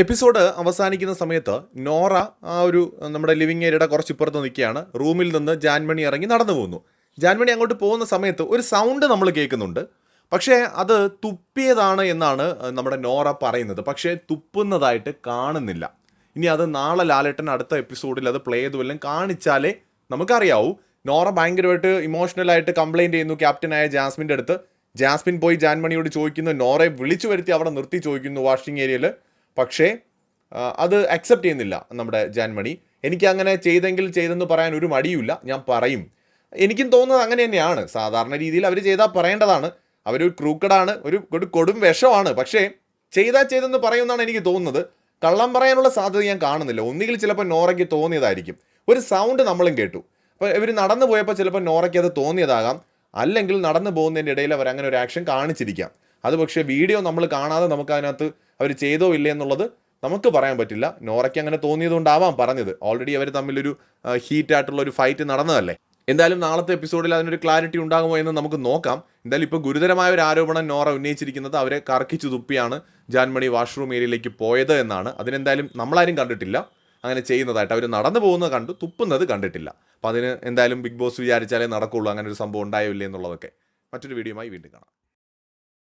Episode അവസാനിക്കുന്ന സമയത്ത് നോറ ആ ഒരു നമ്മുടെ ലിവിങ് ഏരിയയുടെ കുറച്ച് ഇപ്പുറത്ത് നിൽക്കുകയാണ്. റൂമിൽ നിന്ന് ജാൻമണി ഇറങ്ങി നടന്നു പോകുന്നു. ജാൻമണി അങ്ങോട്ട് പോകുന്ന സമയത്ത് ഒരു സൗണ്ട് നമ്മൾ കേൾക്കുന്നുണ്ട്. പക്ഷേ അത് തുപ്പിയതാണ് എന്നാണ് നമ്മുടെ നോറ പറയുന്നത്. പക്ഷേ തുപ്പുന്നതായിട്ട് കാണുന്നില്ല. ഇനി അത് നാളെ ലാലേട്ടൻ അടുത്ത എപ്പിസോഡിൽ അത് പ്ലേ ചെയ്തു വല്ലതും കാണിച്ചാലേ നമുക്കറിയാവൂ. നോറ ഭയങ്കരമായിട്ട് ഇമോഷണലായിട്ട് കംപ്ലൈന്റ് ചെയ്യുന്നു ക്യാപ്റ്റനായ ജാസ്മിന്റെ അടുത്ത്. ജാസ്മിൻ പോയി ജാൻമണിയോട് ചോദിക്കുന്നു. നോറയെ വിളിച്ചു വരുത്തി അവിടെ നിർത്തി ചോദിക്കുന്നു വാഷിംഗ് ഏരിയയിൽ. പക്ഷേ അത് അക്സെപ്റ്റ് ചെയ്യുന്നില്ല നമ്മുടെ ജാൻമണി. എനിക്ക് അങ്ങനെ ചെയ്തെങ്കിൽ ചെയ്തെന്ന് പറയാൻ ഒരു മടിയുമില്ല ഞാൻ പറയും. എനിക്കും തോന്നുന്നത് അങ്ങനെ തന്നെയാണ്. സാധാരണ രീതിയിൽ അവർ ചെയ്താൽ പറയേണ്ടതാണ്. അവരൊരു ക്രൂക്കഡാണ് ഒരു ഒരു കൊടും വിഷമാണ്. പക്ഷേ ചെയ്താൽ ചെയ്തെന്ന് പറയുമെന്നാണ് എനിക്ക് തോന്നുന്നത്. കള്ളം പറയാനുള്ള സാധ്യത ഞാൻ കാണുന്നില്ല. ഒന്നുകിൽ ചിലപ്പോൾ നോറയ്ക്ക് തോന്നിയതായിരിക്കും. ഒരു സൗണ്ട് നമ്മളും കേട്ടു. അപ്പോൾ ഇവർ നടന്നു പോയപ്പോൾ ചിലപ്പോൾ നോറയ്ക്ക് അത് തോന്നിയതാകാം. അല്ലെങ്കിൽ നടന്നു പോകുന്നതിന്റെ ഇടയിൽ അവർ അങ്ങനെ ഒരു ആക്ഷൻ കാണിച്ചിരിക്കാം. അത് പക്ഷേ വീഡിയോ നമ്മൾ കാണാതെ നമുക്ക് അതിനകത്ത് അവർ ചെയ്തോ ഇല്ലേ എന്നുള്ളത് നമുക്ക് പറയാൻ പറ്റില്ല. നോറയ്ക്ക് അങ്ങനെ തോന്നിയതുകൊണ്ടാവാം പറഞ്ഞത്. ഓൾറെഡി അവർ തമ്മിലൊരു ഹീറ്റ് ആയിട്ടുള്ള ഒരു ഫൈറ്റ് നടന്നതല്ലേ? എന്തായാലും നാളത്തെ എപ്പിസോഡിൽ അതിനൊരു ക്ലാരിറ്റി ഉണ്ടാകുമോ എന്ന് നമുക്ക് നോക്കാം. എന്തായാലും ഇപ്പോൾ ഗുരുതരമായ ഒരു ആരോപണം നോറ ഉന്നയിച്ചിരിക്കുന്നത് അവരെ കറക്കിച്ചു തുപ്പിയാണ് ജാൻമണി വാഷ്റൂം ഏരിയയിലേക്ക് പോയത് എന്നാണ്. അതിനെന്തായാലും നമ്മളാരും കണ്ടിട്ടില്ല. അങ്ങനെ ചെയ്യുന്നതായിട്ട് അവർ നടന്നു പോകുന്നത് കണ്ടു തുപ്പുന്നത് കണ്ടിട്ടില്ല. അപ്പോൾ അതിന് എന്തായാലും ബിഗ് ബോസ് വിചാരിച്ചാലേ നടക്കുള്ളൂ അങ്ങനെ ഒരു സംഭവം ഉണ്ടായില്ലേ എന്നുള്ളതൊക്കെ. മറ്റൊരു വീഡിയോയുമായി വീണ്ടും കാണാം.